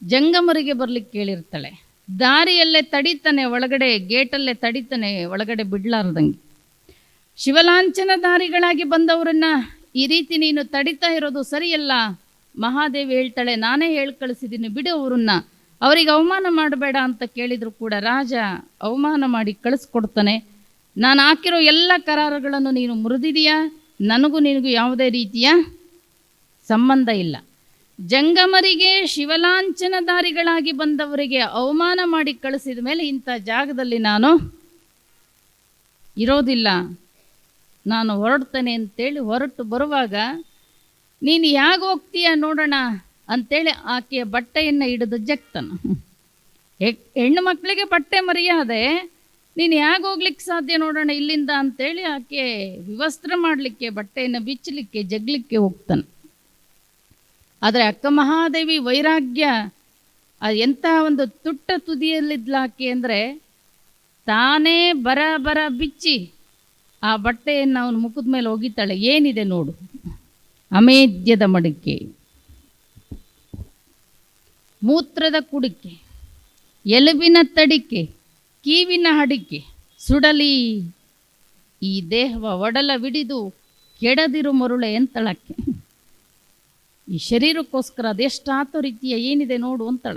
ಜಂಗಮರಿಗೆ ಬರ್ಲಿಕ್ಕೆ ಕೇಳಿರ್ತಾಳೆ. ದಾರಿಯಲ್ಲೇ ತಡಿತಾನೆ, ಒಳಗಡೆ ಗೇಟಲ್ಲೇ ತಡಿತಾನೆ, ಒಳಗಡೆ ಬಿಡ್ಲಾರ್ದಂಗೆ. ಶಿವಲಾಂಛನ ದಾರಿಗಳಾಗಿ ಬಂದವರನ್ನ ಈ ರೀತಿ ನೀನು ತಡಿತಾ ಇರೋದು ಸರಿಯಲ್ಲ? ಮಹಾದೇವಿ ಹೇಳ್ತಾಳೆ, ನಾನೇ ಹೇಳಿ ಕಳಿಸಿದ್ದೀನಿ ಬಿಡು ಅವರನ್ನ. ಅವರಿಗೆ ಅವಮಾನ ಮಾಡಬೇಡ ಅಂತ ಕೇಳಿದ್ರು ಕೂಡ ರಾಜ ಅವಮಾನ ಮಾಡಿ ಕಳಿಸ್ಕೊಡ್ತಾನೆ. ನಾನು ಹಾಕಿರೋ ಎಲ್ಲ ಕರಾರುಗಳನ್ನು ನೀನು ಮುರಿದಿದೆಯಾ? ನನಗೂ ನಿನಗೂ ಯಾವುದೇ ರೀತಿಯ ಸಂಬಂಧ ಇಲ್ಲ. ಜಂಗಮರಿಗೆ ಶಿವಲಾಂಛನಧಾರಿಗಳಾಗಿ ಬಂದವರಿಗೆ ಅವಮಾನ ಮಾಡಿ ಕಳಿಸಿದ ಮೇಲೆ ಇಂಥ ಜಾಗದಲ್ಲಿ ನಾನು ಇರೋದಿಲ್ಲ. ನಾನು ಹೊರಡ್ತೇನೆ ಅಂತೇಳಿ ಹೊರಟು ಬರುವಾಗ, ನೀನು ಹೇಗೆ ಹೋಗ್ತೀಯ ನೋಡೋಣ ಅಂತೇಳಿ ಆಕೆಯ ಬಟ್ಟೆಯನ್ನು ಹಿಡಿದು ಜಗ್ತಾನ. ಹೆಣ್ಣು ಮಕ್ಕಳಿಗೆ ಬಟ್ಟೆ ಮರ್ಯಾದೆ, ನೀನು ಹೇಗೆ ಹೋಗ್ಲಿಕ್ಕೆ ಸಾಧ್ಯ ನೋಡೋಣ ಇಲ್ಲಿಂದ ಅಂತೇಳಿ ಆಕೆ ವಿವಸ್ತ್ರ ಮಾಡಲಿಕ್ಕೆ, ಬಟ್ಟೆಯನ್ನು ಬಿಚ್ಚಲಿಕ್ಕೆ, ಜಗ್ಲಿಕ್ಕೆ ಹೋಗ್ತಾನೆ. ಆದರೆ ಅಕ್ಕ ಮಹಾದೇವಿ ವೈರಾಗ್ಯ ಅದು ಎಂಥ ಒಂದು ತುಟ್ಟ ತುದಿಯಲ್ಲಿದ್ಲಾಕೆ ಅಂದರೆ ತಾನೇ ಬರ ಬರ ಬಿಚ್ಚಿ ಆ ಬಟ್ಟೆಯನ್ನು ಅವನು ಮುಖದ ಮೇಲೆ ಒಗಿತಾಳೆ. ಏನಿದೆ ನೋಡು. ಅಮೇದ್ಯದ ಮಡಿಕೆ. ಮೂತ್ರದ ಕುಡಿಕೆ. ಎಲುಬಿನ ತಡಿಕೆ. ಕೀವಿನ ಹಡಿಕೆ. ಸುಡಲಿ. ಈ ದೇಹವ ಒಡಲ ವಿಡಿದು ಕೆಡದಿರು ಮರುಳೆ ಅಂತಳಕ್ಕೆ. ಈ ಶರೀರಕ್ಕೋಸ್ಕರ ಅದೆಷ್ಟಾತು ರೀತಿಯ ಏನಿದೆ ನೋಡು ಅಂತಳ.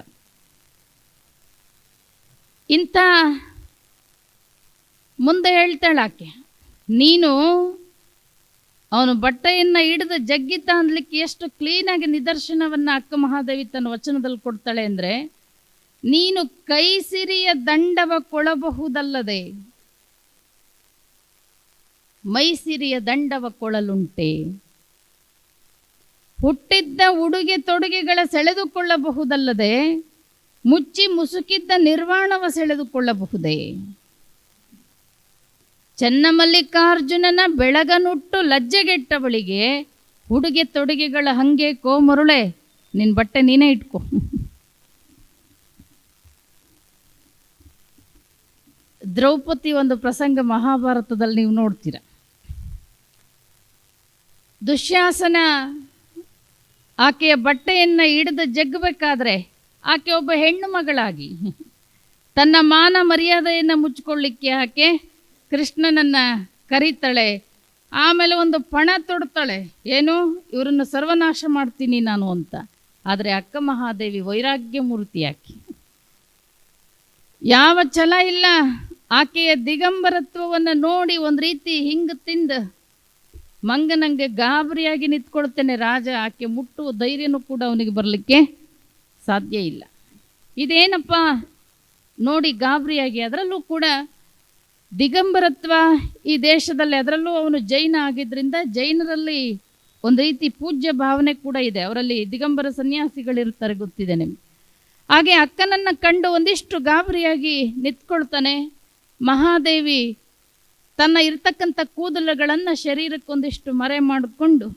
ಇಂಥ ಮುಂದೆ ಹೇಳ್ತಾಳಾಕೆ. ನೀನು ಅವನು ಬಟ್ಟೆಯನ್ನು ಹಿಡಿದು ಜಗ್ಗಿತ ಅನ್ಲಿಕ್ಕೆ ಎಷ್ಟು ಕ್ಲೀನಾಗಿ ನಿದರ್ಶನವನ್ನು ಅಕ್ಕ ಮಹಾದೇವಿ ತನ್ನ ವಚನದಲ್ಲಿ ಕೊಡ್ತಾಳೆ ಅಂದರೆ, ನೀನು ಕೈ ಸಿರಿಯ ದಂಡವ ಕೊಳಬಹುದಲ್ಲದೆ ಮೈಸಿರಿಯ ದಂಡವ ಕೊಳಲುಂಟೆ. ಹುಟ್ಟಿದ್ದ ಉಡುಗೆ ತೊಡುಗೆಗಳ ಸೆಳೆದುಕೊಳ್ಳಬಹುದಲ್ಲದೆ, ಮುಚ್ಚಿ ಮುಸುಕಿದ್ದ ನಿರ್ವಾಣವ ಸೆಳೆದುಕೊಳ್ಳಬಹುದೇ? ಚನ್ನಮಲ್ಲಿಕಾರ್ಜುನನ ಬೆಳಗನುಟ್ಟು ಲಜ್ಜೆಗೆಟ್ಟವಳಿಗೆ, ಉಡುಗೆ ತೊಡುಗೆಗಳ ಹಂಗೆ ಕೋಮರುಳೆ ನಿನ್ನ ಬಟ್ಟೆ ನೀನೇ ಇಟ್ಕೊ. ದ್ರೌಪದಿ ಒಂದು ಪ್ರಸಂಗ ಮಹಾಭಾರತದಲ್ಲಿ ನೀವು ನೋಡ್ತೀರ. ದುಶ್ಯಾಸನ ಆಕೆಯ ಬಟ್ಟೆಯನ್ನು ಹಿಡಿದು ಜಗ್ಗಬೇಕಾದ್ರೆ ಆಕೆ ಒಬ್ಬ ಹೆಣ್ಣು ಮಗಳಾಗಿ. ತನ್ನ ಮಾನ ಮರ್ಯಾದೆಯನ್ನು ಮುಚ್ಕೊಳ್ಳಿಕ್ಕೆ ಆಕೆ ಕೃಷ್ಣನನ್ನು ಕರೀತಾಳೆ. ಆಮೇಲೆ ಒಂದು ಪಣ ತೊಡ್ತಾಳೆ. ಏನು? ಇವರನ್ನು ಸರ್ವನಾಶ ಮಾಡ್ತೀನಿ ನಾನು ಅಂತ. ಆದರೆ ಅಕ್ಕ ಮಹಾದೇವಿ ವೈರಾಗ್ಯ ಮೂರ್ತಿ ಆಕೆ. ಯಾವ ಛಲ ಇಲ್ಲ. ಆಕೆಯ ದಿಗಂಬರತ್ವವನ್ನು ನೋಡಿ ಒಂದು ರೀತಿ ಹಿಂಗೆ ತಿಂದು. ಮಂಗನಂಗೆ ಗಾಬರಿಯಾಗಿ ನಿಂತ್ಕೊಳ್ತೇನೆ ರಾಜ. ಆಕೆ ಮುಟ್ಟುವ ಧೈರ್ಯನೂ ಕೂಡ ಅವನಿಗೆ ಬರಲಿಕ್ಕೆ ಸಾಧ್ಯ ಇಲ್ಲ. ಇದೇನಪ್ಪ? ನೋಡಿ ಗಾಬರಿಯಾಗಿ ಅದರಲ್ಲೂ ಕೂಡ ದಿಗಂಬರತ್ವ ಈ ದೇಶದಲ್ಲಿ, ಅದರಲ್ಲೂ ಅವನು ಜೈನ ಆಗಿದ್ದರಿಂದ ಜೈನರಲ್ಲಿ ಒಂದು ರೀತಿ ಪೂಜ್ಯ ಭಾವನೆ ಕೂಡ ಇದೆ. ಅವರಲ್ಲಿ ದಿಗಂಬರ ಸನ್ಯಾಸಿಗಳಿರ್ತಾರೆ ಗೊತ್ತಿದೆ ನಿಮ್ಗೆ. ಹಾಗೆ ಅಕ್ಕನನ್ನು ಕಂಡು ಒಂದಿಷ್ಟು ಗಾಬರಿಯಾಗಿ ನಿಂತ್ಕೊಳ್ತಾನೆ. ಮಹಾದೇವಿ ತನ್ನ ಇರ್ತಕ್ಕಂಥ ಕೂದಲುಗಳನ್ನು ಶರೀರಕ್ಕೊಂದಿಷ್ಟು ಮರೆ ಮಾಡಿಕೊಂಡು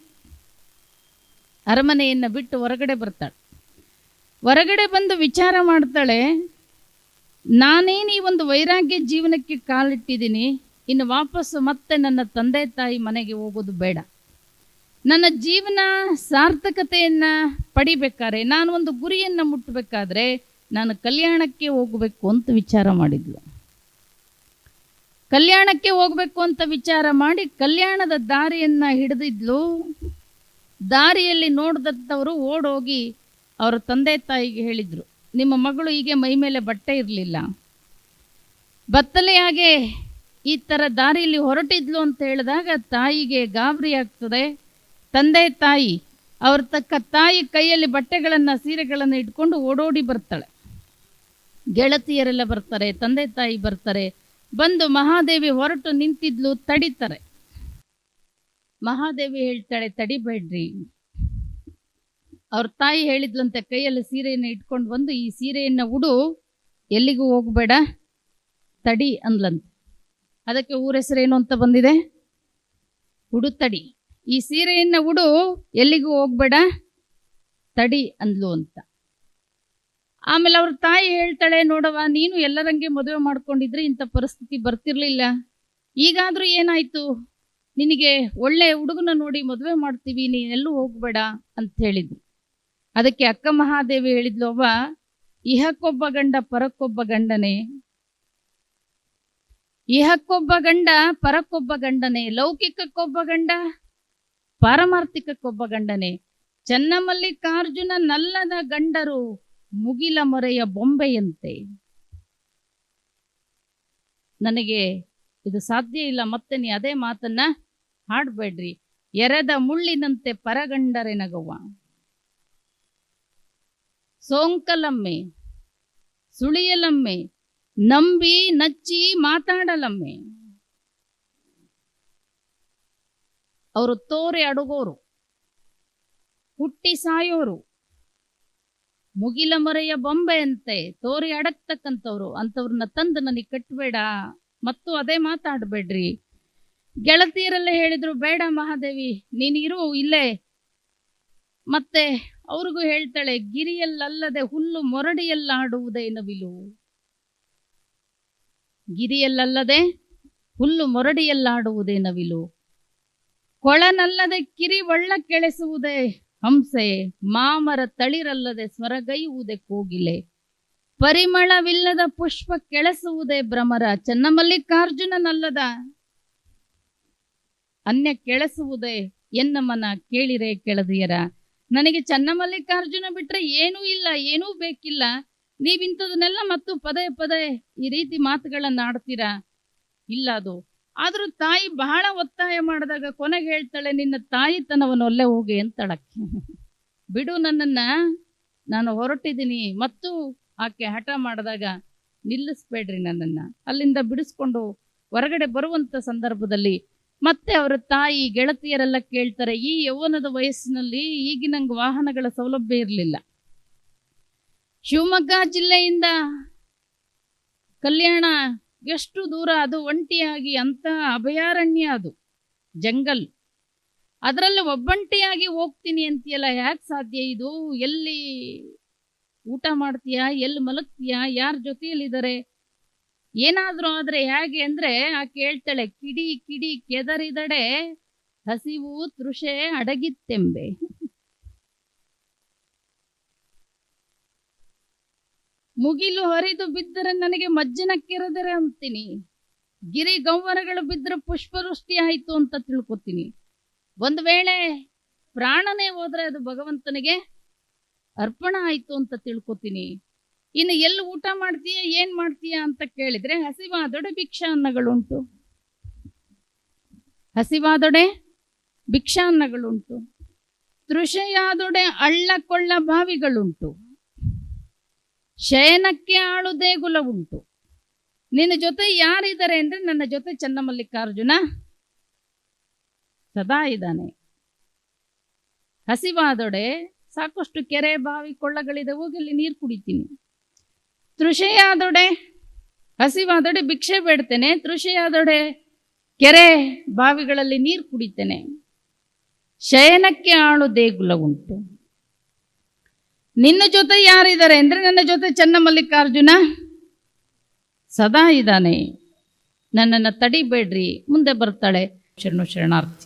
ಅರಮನೆಯನ್ನು ಬಿಟ್ಟು ಹೊರಗಡೆ ಬರ್ತಾಳೆ. ಹೊರಗಡೆ ಬಂದು ವಿಚಾರ ಮಾಡ್ತಾಳೆ. ನಾನೇನು ಈ ಒಂದು ವೈರಾಗ್ಯ ಜೀವನಕ್ಕೆ ಕಾಲಿಟ್ಟಿದ್ದೀನಿ. ಇನ್ನು ವಾಪಸ್ಸು ಮತ್ತೆ ನನ್ನ ತಂದೆ ತಾಯಿ ಮನೆಗೆ ಹೋಗೋದು ಬೇಡ. ನನ್ನ ಜೀವನ ಸಾರ್ಥಕತೆಯನ್ನು ಪಡಿಬೇಕಾದ್ರೆ, ನಾನು ಒಂದು ಗುರಿಯನ್ನು ಮುಟ್ಟಬೇಕಾದ್ರೆ ನಾನು ಕಲ್ಯಾಣಕ್ಕೆ ಹೋಗಬೇಕು ಅಂತ ವಿಚಾರ ಮಾಡಿದ್ಲು. ಕಲ್ಯಾಣಕ್ಕೆ ಹೋಗಬೇಕು ಅಂತ ವಿಚಾರ ಮಾಡಿ ಕಲ್ಯಾಣದ ದಾರಿಯನ್ನು ಹಿಡಿದಿದ್ಲು. ದಾರಿಯಲ್ಲಿ ನೋಡಿದಂಥವರು ಓಡೋಗಿ ಅವರ ತಂದೆ ತಾಯಿಗೆ ಹೇಳಿದರು. ನಿಮ್ಮ ಮಗಳು ಹೀಗೆ ಮೈ ಮೇಲೆ ಬಟ್ಟೆ ಇರಲಿಲ್ಲ. ಬತ್ತಲೆಯಾಗೆ ಈ ಥರ ದಾರಿಯಲ್ಲಿ ಹೊರಟಿದ್ಲು ಅಂತ ಹೇಳಿದಾಗ ತಾಯಿಗೆ ಗಾಬರಿ ಆಗ್ತದೆ. ತಂದೆ ತಾಯಿ, ಅವ್ರ ತಕ್ಕ ತಾಯಿ ಕೈಯಲ್ಲಿ ಬಟ್ಟೆಗಳನ್ನು, ಸೀರೆಗಳನ್ನು ಇಟ್ಕೊಂಡು ಓಡೋಡಿ ಬರ್ತಾಳೆ. ಗೆಳತಿಯರೆಲ್ಲ ಬರ್ತಾರೆ, ತಂದೆ ತಾಯಿ ಬರ್ತಾರೆ. ಬಂದು ಮಹಾದೇವಿ ಹೊರಟು ನಿಂತಿದ್ಲು, ತಡಿತಾರೆ. ಮಹಾದೇವಿ ಹೇಳ್ತಾಳೆ, ತಡಿಬೇಡ್ರಿ. ಅವ್ರ ತಾಯಿ ಹೇಳಿದ್ಲಂತೆ ಕೈಯಲ್ಲಿ ಸೀರೆಯನ್ನು ಇಟ್ಕೊಂಡು ಬಂದು, ಈ ಸೀರೆಯನ್ನು ಉಡು, ಎಲ್ಲಿಗೂ ಹೋಗಬೇಡ, ತಡಿ ಅಂದ್ಲಂತೆ. ಅದಕ್ಕೆ ಊರ ಹೆಸರೇನು ಅಂತ ಬಂದಿದೆ? ಉಡು, ತಡಿ. ಈ ಸೀರೆಯನ್ನು ಉಡು, ಎಲ್ಲಿಗೂ ಹೋಗ್ಬೇಡ, ತಡಿ ಅಂದ್ಲು ಅಂತ. ಆಮೇಲೆ ಅವ್ರ ತಾಯಿ ಹೇಳ್ತಾಳೆ ನೋಡವ ನೀನು ಎಲ್ಲರಂಗೆ ಮದುವೆ ಮಾಡ್ಕೊಂಡಿದ್ರೆ ಇಂಥ ಪರಿಸ್ಥಿತಿ ಬರ್ತಿರ್ಲಿಲ್ಲ. ಈಗಾದರೂ ಏನಾಯಿತು? ನಿನಗೆ ಒಳ್ಳೆ ಹುಡುಗನ ನೋಡಿ ಮದುವೆ ಮಾಡ್ತೀವಿ ನೀನೆಲ್ಲೂ ಹೋಗಬೇಡ, ಅಂತ ಹೇಳಿದ್ರು ಅದಕ್ಕೆ ಅಕ್ಕ ಮಹಾದೇವಿ ಹೇಳಿದ್ಲು, ಅವ್ವ, ಇಹಕ್ಕೊಬ್ಬ ಗಂಡ ಪರಕ್ಕೊಬ್ಬ ಗಂಡನೇ. ಇಹಕ್ಕೊಬ್ಬ ಗಂಡ ಪರಕ್ಕೊಬ್ಬ ಗಂಡನೇ, ಲೌಕಿಕಕ್ಕೊಬ್ಬ ಗಂಡ ಪಾರಮಾರ್ಥಿಕಕ್ಕೊಬ್ಬ ಗಂಡನೇ. ಚನ್ನಮಲ್ಲಿಕಾರ್ಜುನ ನಲ್ಲದ ಗಂಡರು ಮುಗಿಲ ಮೊರೆಯ ಬೊಂಬೆಯಂತೆ. ನನಗೆ ಇದು ಸಾಧ್ಯ ಇಲ್ಲ, ಮತ್ತೆ ನೀ ಅದೇ ಮಾತನ್ನ ಹಾಡಬೇಡ್ರಿ. ಎರೆದ ಮುಳ್ಳಿನಂತೆ ಪರಗಂಡರೆ ನಗವ್ವ ಸೋಂಕಲಮ್ಮೆ, ಸುಳಿಯಲಮ್ಮೆ, ನಂಬಿ ನಚ್ಚಿ ಮಾತಾಡಲಮ್ಮೆ. ಅವರು ತೋರೆ ಅಡುಗೋರು, ಹುಟ್ಟಿ ಸಾಯೋರು ಮುಗಿಲ ಮರೆಯ ಬೊಂಬೆ ಅಂತೆ ತೋರಿ ಅಡಕ್ತಕ್ಕಂಥವ್ರು ಅಂಥವ್ರನ್ನ ತಂದು ನನಗೆ ಕಟ್ಟಬೇಡ ಮತ್ತು ಅದೇ ಮಾತಾಡಬೇಡ್ರಿ. ಗೆಳತಿಯರೆಲ್ಲ ಹೇಳಿದ್ರು, ಬೇಡ ಮಹಾದೇವಿ, ನೀನಿರು ಇಲ್ಲೇ, ಮತ್ತೆ ಅವ್ರಿಗೂ ಹೇಳ್ತಾಳೆ, ಗಿರಿಯಲ್ಲಲ್ಲದೆ ಹುಲ್ಲು ಮೊರಡಿಯಲ್ಲಾಡುವುದೇ ನವಿಲು. ಗಿರಿಯಲ್ಲಲ್ಲದೆ ಹುಲ್ಲು ಮೊರಡಿಯಲ್ಲಾಡುವುದೇ ನವಿಲು. ಕೊಳನಲ್ಲದೆ ಕಿರಿ ಒಳ್ಳ ಕೆಳೆಸುವುದೇ ಹಂಸೆ, ಮಾಮರ ತಳಿರಲ್ಲದೆ ಸ್ವರಗೈಯುವುದೇ ಕೋಗಿಲೆ. ಪರಿಮಳವಿಲ್ಲದ ಪುಷ್ಪ ಕೆಳಸುವುದೇ ಭ್ರಮರ, ಚನ್ನಮಲ್ಲಿಕಾರ್ಜುನನಲ್ಲದ ಅನ್ಯ ಕೆಳಸುವುದೇ ಎನ್ನ ಮನ ಕೇಳಿರೆ ಕೆಳದಿಯರ. ನನಗೆ ಚನ್ನಮಲ್ಲಿಕಾರ್ಜುನ ಬಿಟ್ರೆ ಏನೂ ಇಲ್ಲ, ಏನೂ ಬೇಕಿಲ್ಲ. ನೀವಿಂಥದನ್ನೆಲ್ಲ ಮತ್ತು ಪದೇ ಪದೇ ಈ ರೀತಿ ಮಾತುಗಳನ್ನು ಆಡ್ತೀರಾ? ಇಲ್ಲ ಅದು. ಆದ್ರೂ ತಾಯಿ ಬಹಳ ಒತ್ತಾಯ ಮಾಡಿದಾಗ ಕೊನೆಗೆ ಹೇಳ್ತಾಳೆ, ನಿನ್ನ ತಾಯಿತನವನ್ನು ಒಲ್ಲೆ ಹೋಗಿ ಅಂತಳಕ್ಕೆ. ಬಿಡು ನನ್ನನ್ನ, ನಾನು ಹೊರಟಿದ್ದೀನಿ. ಮತ್ತು ಆಕೆ ಹಠ ಮಾಡಿದಾಗ ನಿಲ್ಲಿಸ್ಬೇಡ್ರಿ ನನ್ನನ್ನ. ಅಲ್ಲಿಂದ ಬಿಡಿಸ್ಕೊಂಡು ಹೊರಗಡೆ ಬರುವಂತ ಸಂದರ್ಭದಲ್ಲಿ ಮತ್ತೆ ಅವರ ತಾಯಿ ಗೆಳತಿಯರೆಲ್ಲ ಕೇಳ್ತಾರೆ, ಈ ಯೌವನದ ವಯಸ್ಸಿನಲ್ಲಿ ಈಗಿನಂಗೆ ವಾಹನಗಳ ಸೌಲಭ್ಯ ಇರಲಿಲ್ಲ. ಶಿವಮೊಗ್ಗ ಜಿಲ್ಲೆಯಿಂದ ಕಲ್ಯಾಣ, ಎಷ್ಟು ದೂರ ಅದು ಒಂಟಿಯಾಗಿ ಅಂತ ಅಭಯಾರಣ್ಯ ಅದು, ಜಂಗಲ್. ಅದರಲ್ಲಿ ಒಬ್ಬಂಟಿಯಾಗಿ ಹೋಗ್ತೀನಿ ಅಂತೀಯಲ್ಲ, ಯಾಕೆ ಸಾಧ್ಯ ಇದು? ಎಲ್ಲಿ ಊಟ ಮಾಡ್ತೀಯಾ? ಎಲ್ಲಿ ಮಲಗ್ತೀಯಾ? ಯಾರ ಜೊತೆಯಲ್ಲಿದ್ದಾರೆ? ಏನಾದರೂ ಆದರೆ ಹೇಗೆ ಅಂದರೆ ಆ ಕೇಳ್ತಾಳೆ, ಕಿಡಿ ಕಿಡಿ ಕೆದರಿದಡೆ ಹಸಿವು ತೃಷೆ ಅಡಗಿತ್ತೆಂಬೆ. ಮುಗಿಲು ಹರಿದು ಬಿದ್ದರೆ ನನಗೆ ಮಜ್ಜನ ಕೆರೆದರೆ ಅಂತೀನಿ. ಗಿರಿ ಗೌವರಗಳು ಬಿದ್ದರೆ ಪುಷ್ಪವೃಷ್ಟಿ ಆಯಿತು ಅಂತ ತಿಳ್ಕೊತೀನಿ. ಒಂದು ವೇಳೆ ಪ್ರಾಣನೇ ಹೋದ್ರೆ ಅದು ಭಗವಂತನಿಗೆ ಅರ್ಪಣ ಆಯಿತು ಅಂತ ತಿಳ್ಕೊತೀನಿ. ಇನ್ನು ಎಲ್ಲಿ ಊಟ ಮಾಡ್ತೀಯ, ಏನ್ ಮಾಡ್ತೀಯ ಅಂತ ಕೇಳಿದ್ರೆ ಹಸಿವಾದೊಡೆ ಭಿಕ್ಷಾನ್ನಗಳುಂಟು ಹಸಿವಾದೊಡೆ ಭಿಕ್ಷಾನ್ನಗಳುಂಟು ತೃಷೆಯಾದೊಡೆ ಅಳ್ಳ ಕೊಳ್ಳ ಬಾವಿಗಳುಂಟು. ಶಯನಕ್ಕೆ ಆಳು ದೇಗುಲ ಉಂಟು ನಿನ್ನ ಜೊತೆ ಯಾರಿದ್ದಾರೆ ಅಂದ್ರೆ ನನ್ನ ಜೊತೆ ಚನ್ನಮಲ್ಲಿಕಾರ್ಜುನ ಸದಾ ಇದ್ದಾನೆ. ಹಸಿವಾದೊಡೆ ಸಾಕಷ್ಟು ಕೆರೆ ಬಾವಿ ಕೊಳ್ಳಗಳಿದೆ ಹೋಗಿ ಅಲ್ಲಿ ನೀರು ಕುಡಿತೀನಿ. ತೃಷೆಯಾದೊಡೆ, ಹಸಿವಾದೊಡೆ ಭಿಕ್ಷೆ ಬೇಡ್ತೇನೆ, ತೃಷೆಯಾದೊಡೆ ಕೆರೆ ಬಾವಿಗಳಲ್ಲಿ ನೀರು ಕುಡಿತೇನೆ. ಶಯನಕ್ಕೆ ಆಳು ದೇಗುಲ ಉಂಟು. ನಿನ್ನ ಜೊತೆ ಯಾರಿದ್ದಾರೆ ಅಂದರೆ ನನ್ನ ಜೊತೆ ಚನ್ನಮಲ್ಲಿಕಾರ್ಜುನ? ಸದಾ ಇದ್ದಾನೆ. ನನ್ನನ್ನು ತಡಿಬೇಡ್ರಿ, ಮುಂದೆ ಬರ್ತಾಳೆ ಶರಣು ಶರಣಾರ್ಥಿ.